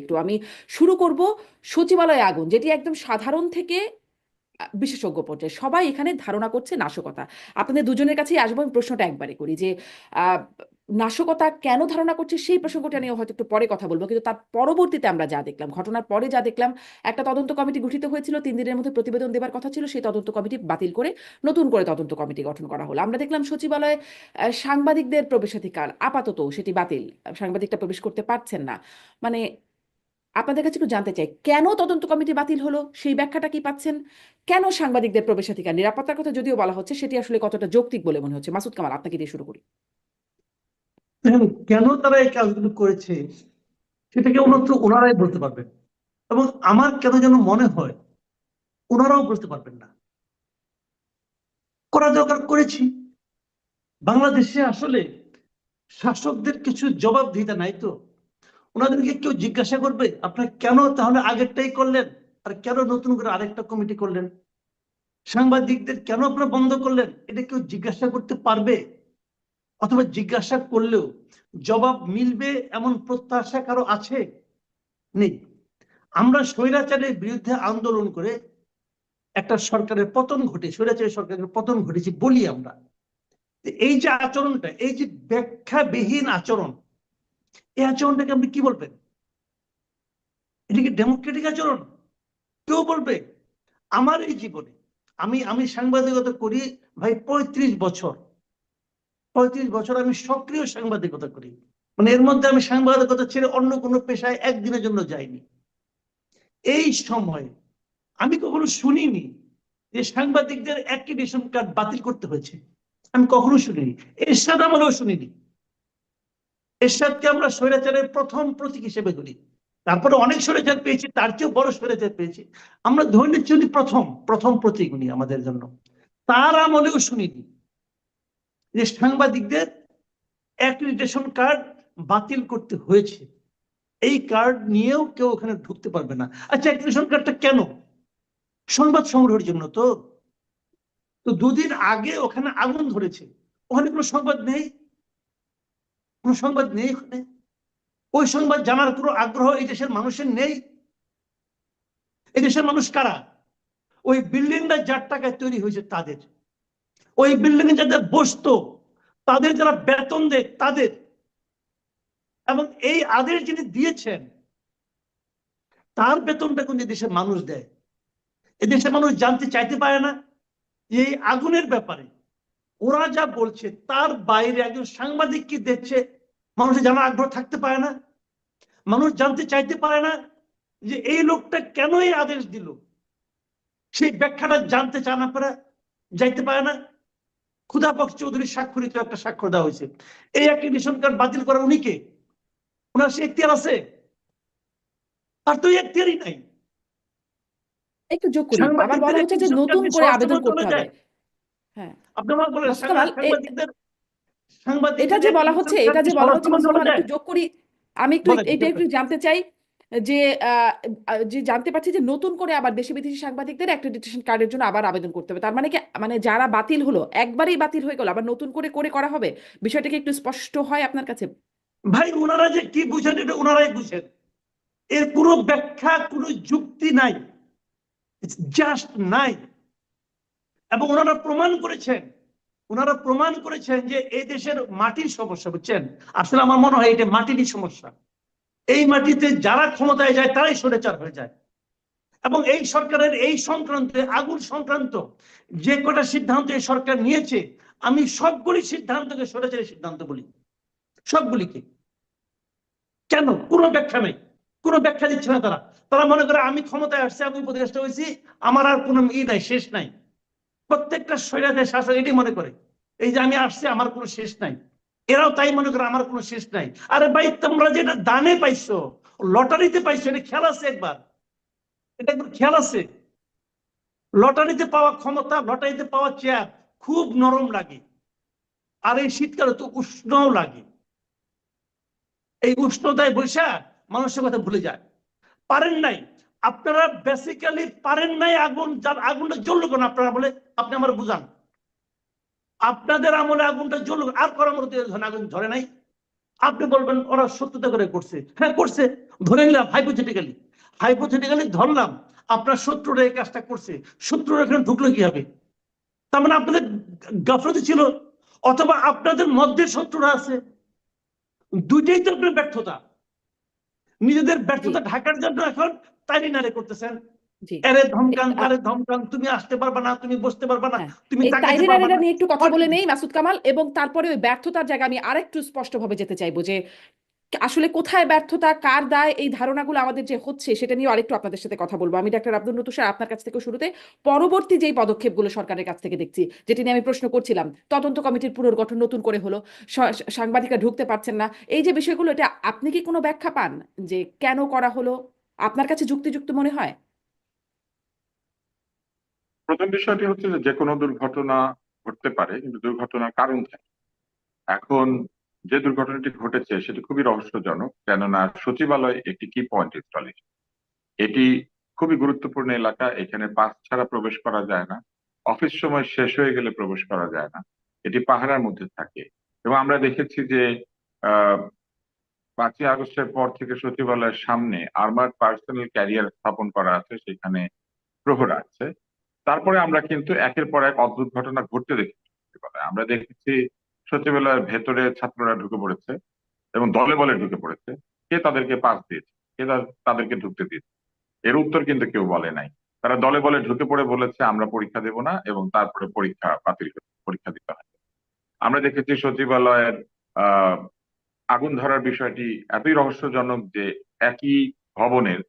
একটু আমি শুরু করব সচিবালয় আগুন, যেটি একদম সাধারণ থেকে বিশেষজ্ঞ পর্যায়ে। সবাই এখানে ধারণা করছে নাশকতা। আপনাদের দুজনের কাছেই আসব, আমি প্রশ্নটা একবারে করি যে নাশকতা কেন ধারণা করছে সেই প্রসঙ্গটা নিয়ে হয়তো একটু পরে কথা বলব, কিন্তু তার পরবর্তীতে আমরা যা দেখলাম, ঘটনার পরে যা দেখলাম, একটা তদন্ত কমিটি গঠিত হয়েছিল, তিন দিনের মধ্যে প্রতিবেদন দেবার কথা ছিল, সেই তদন্ত কমিটি বাতিল করে নতুন করে তদন্ত কমিটি গঠন করা হলো। আমরা দেখলাম সচিবালয়ে সাংবাদিকদের প্রবেশাধিকার আপাতত সেটি বাতিল। সাংবাদিকটা প্রবেশ করতে পারছেন না। মানে আপনাদের কাছে একটু জানতে চাই, কেন তদন্ত কমিটি বাতিল হলো? সেই ব্যাখ্যাটা কি পাচ্ছেন? কেন সাংবাদিকদের প্রবেশাধিকার, নিরাপত্তার কথা যদিও বলা হচ্ছে, সেটি আসলে কতটা যৌক্তিক বলে মনে হচ্ছে? মাসুদ কামাল, আপনাকে দিয়ে শুরু করি। কেন তারা এই কাজগুলো করেছে সেটা কেবলমাত্র ওনারাই বলতে পারবেন। এবং আমার কেন যেন মনে হয়, ওনারাও বলতে পারবেন না। করা দরকার করেছি। বাংলাদেশে আসলে শাসকদের কিছু জবাবদিহিতা নাই তো। ওনাদেরকে কেউ জিজ্ঞাসা করবে, আপনার কেন তাহলে আগেরটাই করলেন? আর কেন নতুন করে আরেকটা কমিটি করলেন? সাংবাদিকদের কেন আপনারা বন্ধ করলেন? এটা কেউ জিজ্ঞাসা করতে পারবে? অথবা জিজ্ঞাসা করলেও জবাব মিলবে এমন প্রত্যাশা কারও আছে? নেই। আমরা স্বৈরাচারের বিরুদ্ধে আন্দোলন করে একটা সরকারের পতন ঘটে স্বৈরাচারের সরকারের পতন ঘটেছে বলি আমরা। এই যে আচরণটা, এই যে ব্যাখ্যাবিহীন আচরণ এই আচরণটাকে আপনি কি বলবেন? এটা কি ডেমোক্রেটিক আচরণ? কেউ বলবে, আমার এই জীবনে আমি আমি সাংবাদিকতা করি ভাই পঁয়ত্রিশ বছর। পঁয়ত্রিশ বছর আমি সক্রিয় সাংবাদিকতা করি। মানে এর মধ্যে আমি সাংবাদিকতা ছেড়ে অন্য কোনো পেশায় একদিনের জন্য যাইনি। এই সময় আমি কখনো শুনিনি যে সাংবাদিকদের অ্যাক্রিডিশন কার্ড বাতিল করতে হয়েছে। আমি কখনো শুনিনি। এরশাদ আমলেও শুনিনি। এরশাদকে আমরা স্বৈরাচারের প্রথম প্রতীক হিসেবে ধরি। তারপরে অনেক স্বৈরাচার পেয়েছি, তার চেয়েও বড় স্বৈরাচার পেয়েছি। আমরা ধরে নিচ্ছি উনি প্রথম প্রথম প্রতীক উনি আমাদের জন্য। তার আমলেও শুনিনি। যে সাংবাদিকদের অ্যাক্রিডিটেশন কার্ড বাতিল করতে হয়েছে, এই কার্ড নিয়েও কেউ ওখানে ঢুকতে পারবে না। আচ্ছা অ্যাক্রিডিটেশন কার্ডটা কেন? সংবাদ সংগ্রহের জন্য তো। তো দুদিন আগে ওখানে আগুন ধরেছে। ওখানে কোনো সংবাদ নেই? কোনো সংবাদ নেই ওখানে ওই সংবাদ জানার কোনো আগ্রহ এই দেশের মানুষের নেই। এই দেশের মানুষ কারা? ওই বিল্ডিংটা যার টাকায় তৈরি হয়েছে তাদের। ওই বিল্ডিং এ যাদের বসতো, তাদের যারা বেতন দেয়, তাদের। এবং এই আদেশ যিনি দিয়েছেন, তার বেতনটা কোন দেশের মানুষ দেয়। এদেশের মানুষ জানতে চাইতে পারে না। এই আগুনের ব্যাপারে ওরা যা বলছে তার বাইরে একজন সাংবাদিক কি দেখছে? মানুষের জানার আগ্রহ থাকতে পারে না। মানুষ জানতে চাইতে পারে না যে এই লোকটা কেন এই আদেশ দিল? সেই ব্যাখ্যাটা জানতে চান আপনারা? যাইতে পারে না? ক্ষুধাপক্ষ চৌধুরী স্বাক্ষরিত একটা স্বাক্ষর দেওয়া হয়েছে। এই অ্যাক্রিডিশন কার্ড বাতিল করার উনি কে? ওনার সে এখতিয়ার আছে? আর তো এখতিয়ারই নাই। একটু যোগ করি আবার বলা হচ্ছে যে নতুন করে আবেদন করতে হবে। এটা যে বলা হচ্ছে এটা যে বলা হচ্ছে। যোগ করি। আমি একটু এটা একটু জানতে চাই যে যে জানতে পারছি যে নতুন করে আবার দেশি বিদেশি সাংবাদিকদের অ্যাক্রেডিটেশন কার্ডের জন্য আবার আবেদন করতে হবে। তার মানে কি মানে যারা বাতিল হলো একবারেই বাতিল হয়ে গেল আবার নতুন করে করে করা হবে? বিষয়টা কি একটু স্পষ্ট হয় আপনার কাছে? ভাই ওনারা যে কি বুঝেন এটা ওনারাই বুঝেন। এর কোনো ব্যাখ্যা কোনো যুক্তি নাই। জাস্ট নাই। এবং ওনারা প্রমাণ করেছেন, ওনারা প্রমাণ করেছেন যে এই দেশের মাটির সমস্যা, বুঝছেন? আসলে আমার মনে হয় এটা মাটিরই সমস্যা। এই মাটিতে যারা ক্ষমতায় যায়, তারাই সরেচার হয়ে যায়। এবং এই সরকারের এই সংক্রান্ত, আগুন সংক্রান্ত যে কটা সিদ্ধান্ত এই সরকার নিয়েছে, আমি সবগুলি সিদ্ধান্তকে সরেচারের সিদ্ধান্ত বলি। সবগুলিকে। কেন? কোনো ব্যাখ্যা নেই। কোনো ব্যাখ্যা দিচ্ছে না তারা। তারা মনে করে আমি ক্ষমতায় আসছি, আমি উপদেষ্টা হয়েছি, আমার আর কোনো ই নাই, শেষ নাই। প্রত্যেকটা স্বৈরাচার শাসক এটি মনে করে। এই যে আমি আসছি, আমার কোনো শেষ নাই। এরাও তাই মনে করে, আমার কোনো শেষ নাই। আরে ভাই, তোমরা যেটা দানে পাইছো, লটারিতে পাইছো, এটা খেয়াল আছে একবার? এটা একবার খেয়াল আছে? লটারিতে পাওয়া ক্ষমতা, লটারিতে পাওয়া চেয়ার খুব নরম লাগে। আর এই শীতকালে তো উষ্ণও লাগে। এই উষ্ণতায় বৈশা মানুষের কথা ভুলে যায়। পারেন নাই আপনারা বেসিক্যালি পারেন নাই আগুন যার আগুনটা জ্বললো কেন? আপনারা বলে আপনি আমার বুঝান। আপনাদের আমলে আগুনটা জ্বললো আর করার মতো আগুন ধরে নাই। আপনি বলবেন ওরা সত্যতা করে করছে। হ্যাঁ করছে। ধরে নিলাম হাইপোথেটিক্যালি হাইপোথেটিক্যালি ধরলাম আপনার শত্রুরা এই কাজটা করছে। শত্রুরা এখানে ঢুকলো কি হবে তার মানে আপনাদের গাফলতি ছিল অথবা আপনাদের মধ্যে শত্রুরা আছে। দুইটাই তো আপনার ব্যর্থতা। নিজেদের ব্যর্থতা ঢাকার জন্য এখন তাই নারে করতেছেন। জি। এরে ধমকান তারে ধমকান তুমি আসতে পারবা না তুমি বসতে পারবা না হ্যাঁ। তুমি এই তাকাতে তাইরি পারবা নারীরা না। নিয়ে একটু কথা বলে নেই মাসুদ কামাল এবং তারপরে ওই ব্যর্থতার জায়গা আমি আরেকটু স্পষ্টভাবে যেতে চাইব যে আসলে কোথায় ব্যর্থতা কার দায় এই ধারণাগুলো আমাদের যে হচ্ছে সেটা নিয়ে আরেকটু আপনাদের সাথে কথা বলব। আমি ডাক্তার আব্দুল তুষার আপনার কাছ থেকে শুরুতে পরবর্তী যেই পদক্ষেপগুলো সরকারের কাছ থেকে দেখছি যেটি নিয়ে আমি প্রশ্ন করছিলাম তদন্ত কমিটির পুনর্গঠন নতুন করে হলো সাংবাদিকরা ঢুকতে পারছেন না এই যে বিষয়গুলো এটা আপনি কি কোনো ব্যাখ্যা পান যে কেন করা হলো? আপনার কাছে যুক্তিযুক্ত মনে হয়? প্রথম বিষয়টি হচ্ছে যে যে কোনো দুর্ঘটনা ঘটতে পারে, কিন্তু দুর্ঘটনার কারণ থাকে এখন যে দুর্ঘটনাটি ঘটেছে সেটি খুবই রহস্যজনক, কেননা সচিবালয় একটি কি পয়েন্ট ইনস্টলেশন এটি খুবই গুরুত্বপূর্ণ এলাকা, এখানে পাস ছাড়া প্রবেশ করা যায় না, অফিস সময় শেষ হয়ে গেলে প্রবেশ করা যায় না, এটি পাহারার মধ্যে থাকে। এবং আমরা দেখেছি যে পাঁচই আগস্টের পর থেকে সচিবালয়ের সামনে আর্মার্ড পার্সোনাল ক্যারিয়ার স্থাপন করা আছে, সেখানে প্রহরা আছে। তারপরে আমরা কিন্তু একের পর এক অদ্ভুত ঘটনা ঘটতে দেখেছি আমরা দেখেছি সচিবালয়ের ভেতরে ছাত্ররা ঢুকে পড়েছে এবং দলে বলে ঢুকে পড়েছে, কে তাদেরকে পাস দিয়েছে, কে তাদেরকে ঢুকতে দিয়েছে। এর উত্তর কিন্তু কেউ বলে নাই। তারা দলে বলে ঢুকে পড়ে বলেছে, আমরা পরীক্ষা দেব না, এবং তারপরে পরীক্ষা বাতিল পরীক্ষা দিতে হয়। আমরা দেখেছি সচিবালয়ের আগুন ধরার বিষয়টি এতই রহস্যজনক যে একই ভবনের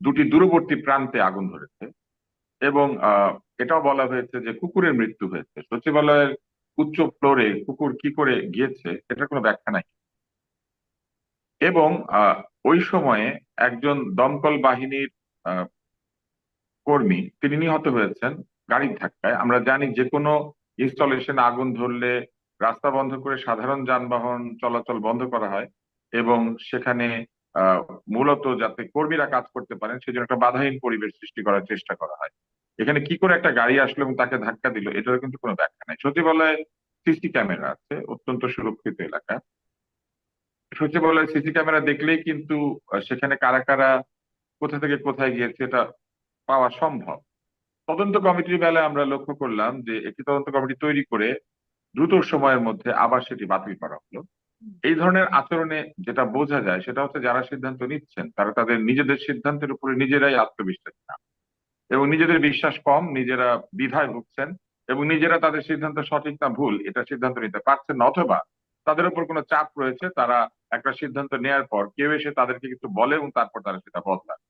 দুটি দূরবর্তী প্রান্তে আগুন ধরেছে এবং এটাও বলা হয়েছে যে কুকুরের মৃত্যু হয়েছে। সচিবালয়ের উচ্চ ফ্লোরে কুকুর কি করে গিয়েছে এটার কোনো ব্যাখ্যা নাই। এবং ওই সময়ে একজন দমকল বাহিনীর কর্মী, তিনি নিহত হয়েছেন গাড়ির ধাক্কায়। আমরা জানি যে কোনো ইনস্টলেশন আগুন ধরলে রাস্তা বন্ধ করে সাধারণ যানবাহন চলাচল বন্ধ করা হয় এবং সেখানে মূলত যাতে কর্মীরা কাজ করতে পারেন, সেজন্য একটা বাধাহীন পরিবেশ সৃষ্টি করার চেষ্টা করা হয়। এখানে কি করে একটা গাড়ি আসলো এবং তাকে ধাক্কা দিল এটার কিন্তু কোনো ব্যাখ্যা নাই। সচিবালয়ে সিসি ক্যামেরা আছে, অত্যন্ত সুরক্ষিত এলাকা। সচিবালয়ে সিসি ক্যামেরা দেখলেই কিন্তু সেখানে কারা কারা, কোথা থেকে কোথায় গিয়েছে, এটা পাওয়া সম্ভব। তদন্ত কমিটির বেলায় আমরা লক্ষ্য করলাম যে, একটি তদন্ত কমিটি তৈরি করে দ্রুত সময়ের মধ্যে আবার সেটি বাতিল করা হলো। এই ধরনের আচরণে যেটা বোঝা যায় সেটা হচ্ছে যারা সিদ্ধান্ত নিচ্ছেন, তারা তাদের নিজেদের সিদ্ধান্তের উপরে নিজেরাই আত্মবিশ্বাস না। এবং নিজেদের বিশ্বাস কম, নিজেরা দ্বিধায় ভুগছেন এবং নিজেরা তাদের সিদ্ধান্ত সঠিক না ভুল, এটা সিদ্ধান্ত নিতে পারছেন না অথবা তাদের উপর কোনো চাপ রয়েছে, তারা একটা সিদ্ধান্ত নেয়ার পর কেউ এসে তাদেরকে কিছু বলে এবং তারপর তারা সেটা বদলায়।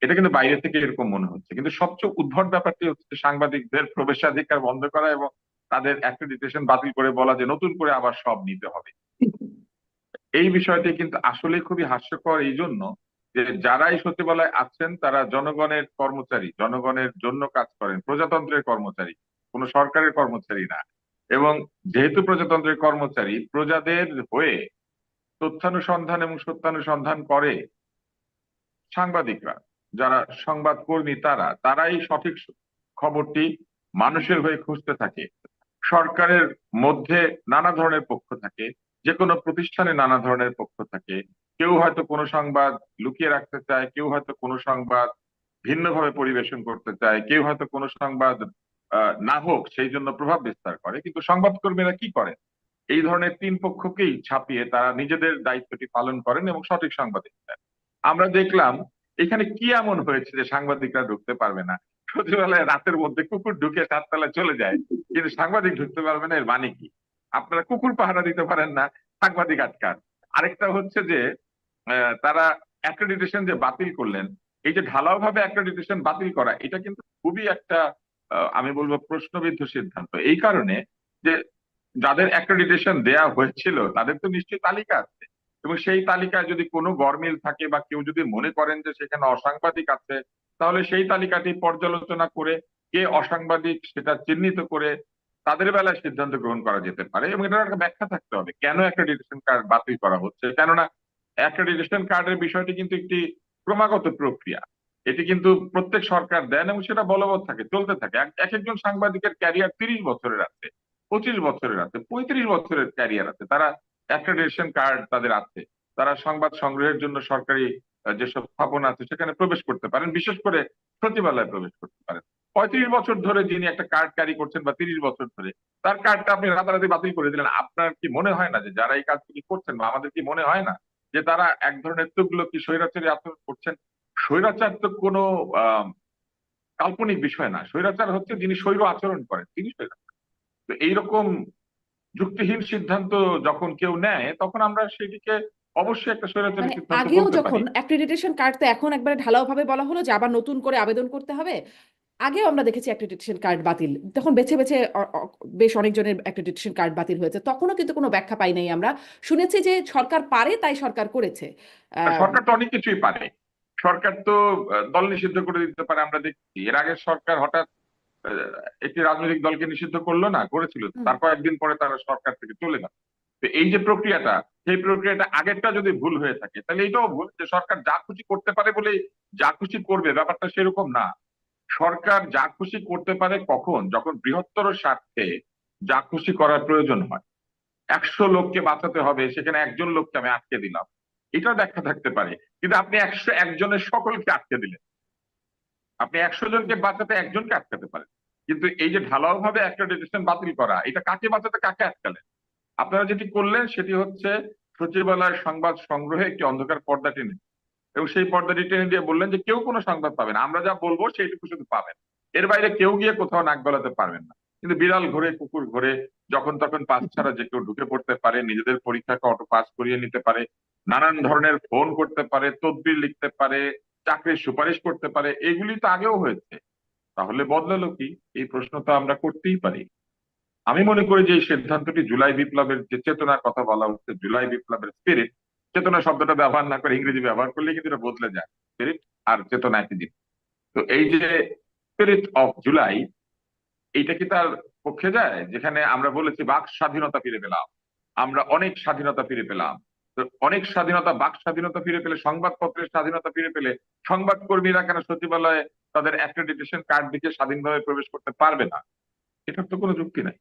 এটা কিন্তু বাইরে থেকে এরকম মনে হচ্ছে। কিন্তু সবচেয়ে উদ্ভট ব্যাপারটি হচ্ছে সাংবাদিকদের প্রবেশাধিকার বন্ধ করা এবং তাদের অ্যাক্রেডিটেশন বাতিল করে বলা যে নতুন করে আবার সব নিতে হবে। এই বিষয়টি কিন্তু আসলে খুবই হাস্যকর এই জন্য যে যারা এই সচিবালয়ে আছেন, তারা জনগণের কর্মচারী, জনগণের জন্য কাজ করেন, প্রজাতন্ত্রের কর্মচারী, কোনো সরকারের কর্মচারী না। এবং যেহেতু প্রজাতন্ত্রের কর্মচারী, প্রজাদের হয়ে তথ্যানুসন্ধান এবং সত্যানুসন্ধান করে সাংবাদিকরা, যারা সংবাদ কর্মী তারা, তারাই সঠিক খবরটি মানুষের হয়ে খুঁজতে থাকে। সরকারের মধ্যে নানা ধরনের পক্ষ থাকে যে কোনো প্রতিষ্ঠানে নানা ধরনের পক্ষ থাকে। কেউ হয়তো কোনো সংবাদ লুকিয়ে রাখতে চায়, কেউ হয়তো কোনো সংবাদ ভিন্নভাবে পরিবেশন করতে চায়, কেউ হয়তো কোনো সংবাদ না হোক, সেই জন্য প্রভাব বিস্তার করে। কিন্তু সংবাদকর্মীরা কি করেন এই ধরনের তিন পক্ষকেই ছাপিয়ে তারা নিজেদের দায়িত্বটি পালন করেন এবং সঠিক সংবাদ আমরা দেখলাম, এখানে কি এমন হয়েছে যে সাংবাদিকরা ঢুকতে পারবে না? সচিবালয়ে রাতের মধ্যে কুকুর ঢুকে সাততলা চলে যায়, কিন্তু সাংবাদিক ঢুকতে পারবে না, এর মানে কি? আপনারা কুকুর পাহারা দিতে পারেন না, সাংবাদিক আটকান। আরেকটা হচ্ছে যে তারা অ্যাক্রেডিটেশন যে বাতিল করলেন, এই যে ঢালাও ভাবে অ্যাক্রেডিটেশন বাতিল করা, এটা কিন্তু খুবই একটা আমি বলব প্রশ্নবিদ্ধ সিদ্ধান্ত। এই কারণে যে যাদের অ্যাক্রেডিটেশন দেয়া হয়েছিল, তাদের তো নিশ্চয়ই তালিকা আছে। এবং সেই তালিকায় যদি কোনো গরমিল থাকে বা কেউ যদি মনে করেন যে সেখানে অসাংবাদিক আছে তাহলে সেই তালিকাটি পর্যালোচনা করে কে অসাংবাদিক সেটা চিহ্নিত করে তাদের বেলায় সিদ্ধান্ত গ্রহণ করা যেতে পারে এবং এটার একটা ব্যাখ্যা থাকতে হবে। কেন অ্যাক্রেডিটেশন কার্ড বাতিল করা হচ্ছে? কেননা অ্যাক্রেডিটেশন কার্ডের বিষয়টি কিন্তু একটি ক্রমাগত প্রক্রিয়া। এটি কিন্তু প্রত্যেক সরকার দেন এবং সেটা বলবৎ থাকে, চলতে থাকে। এক এক একজন সাংবাদিকের ক্যারিয়ার তিরিশ বছরের আছে, পঁচিশ বছরের আছে, পঁয়ত্রিশ বছরের ক্যারিয়ার আছে। তারা অ্যাক্রেডিটেশন কার্ড তাদের আছে। তারা সংবাদ সংগ্রহের জন্য সরকারি যেসব স্থাপনা আছে, সেখানে প্রবেশ করতে পারেন। বিশেষ করে সচিবালয়ে প্রবেশ করতে পারেন। পঁয়ত্রিশ বছর ধরে যিনি একটা কার্ড ক্যারি করছেন বা তিরিশ বছর ধরে, তার কার্ডটা আপনি রাতারাতি বাতিল করে দিলেন। আপনার কি মনে হয় না যে যারা এই কাজগুলি করছেন বা আমাদের কি মনে হয় না যে তারা এক ধরনের তুগলো কি স্বৈরাচারী আচরণ করছেন? স্বৈরাচার তো কোনো কাল্পনিক বিষয় না। স্বৈরাচার হচ্ছে যিনি স্বৈর আচরণ করেন, তিনি স্বৈরাচার। তো এইরকম যুক্তিহীন সিদ্ধান্ত যখন কেউ নেয়, তখন আমরা সেটিকে অবশ্যই একটা স্বৈরাচারী মানে সিদ্ধান্ত আগেও যখন অ্যাক্রেডিটেশন কার্ড তো এখন একবারে ঢালাও ভাবে বলা হলো যে আবার নতুন করে আবেদন করতে হবে। আগেও আমরা দেখেছি অ্যাক্রেডিটেশন কার্ড বাতিল। তখন বেছে বেছে বেশ অনেকজনের অ্যাক্রেডিটেশন কার্ড বাতিল হয়েছে। তখনও কিন্তু কোনো ব্যাখ্যা পাই নাই আমরা। শুনেছি যে সরকার পারে তাই সরকার করেছে। সরকার তো অনেক কিছুই পারে। সরকার তো দল নিষিদ্ধ করে দিতে পারে আমরা দেখছি। এর আগে সরকার হঠাৎ একটি রাজনৈতিক দলকে নিষিদ্ধ করল না করেছিল। হুম। তার কয়েকদিন পরে তারা সরকার থেকে চলে গেল। তো এই যে প্রক্রিয়াটা, সেই প্রক্রিয়াটা আগেরটা যদি ভুল হয়ে থাকে, তাহলে এটাও ভুল যে সরকার যা খুশি করতে পারে বলে যা খুশি করবে, ব্যাপারটা সেরকম না। সরকার যা খুশি করতে পারে কখন? যখন বৃহত্তর স্বার্থে যা খুশি করার প্রয়োজন হয়। একশো লোককে বাঁচাতে হবে, সেখানে একজন লোককে আমি আটকে দিলাম। এটা দেখা থাকতে পারে। কিন্তু আপনি একশো একজনের সকলকে আটকে দিলেন। আপনি একশো জনকে বাঁচাতে একজনকে আটকাতে পারেন। কিন্তু এই যে ঢালাও ভাবে একটা ডিসিশন বাতিল করা, এটা কাকে বাঁচাতে, কাকে আটকালেন? আপনারা যেটি করলেন, সেটি হচ্ছে সচিবালয়ের সংবাদ সংগ্রহে একটি অন্ধকার পর্দা টেনে এবং সেই পর্দাটি টেনে দিয়ে বললেন যে, কেউ কোনো সংবাদ পাবে না। আমরা যা বলব, সেইটুকু শুধু পাবেন। এর বাইরে কেউ গিয়ে কোথাও নাক গলাতে পারবেন না। কিন্তু বিড়াল ঘুরে, কুকুর ঘুরে, যখন তখন পাস ছাড়া যে কেউ ঢুকে পড়তে পারে, নিজেদের পরীক্ষাকে অটো পাস করিয়ে নিতে পারে, নানান ধরনের ফোন করতে পারে, তদবির লিখতে পারে, চাকরির সুপারিশ করতে পারে, এগুলি তো আগেও হয়েছে। তাহলে বদলালো কি? এই প্রশ্ন তো আমরা করতেই পারি। আমি মনে করি যে এই সিদ্ধান্তটি জুলাই বিপ্লবের যে চেতনার কথা বলা হচ্ছে, জুলাই বিপ্লবের স্পিরিট চেতনা শব্দটা ব্যবহার না করে ইংরেজি ব্যবহার করলে কিন্তু এটা বদলে যায় স্পিরিট আর চেতনা একই জিনিস। তো এই যে স্পিরিট অফ জুলাই, এইটা কি তার পক্ষে যায়? যেখানে আমরা বলেছি বাক স্বাধীনতা ফিরে পেলাম, আমরা অনেক স্বাধীনতা ফিরে পেলাম। অনেক স্বাধীনতা, বাক স্বাধীনতা ফিরে পেলে, সংবাদপত্রের স্বাধীনতা ফিরে পেলে সংবাদ কর্মীরা কেন সচিবালয়ে তাদের অ্যাক্রেডিটেশন কার্ড দিকে স্বাধীনভাবে প্রবেশ করতে পারবে না? এটার তো কোনো যুক্তি নাই।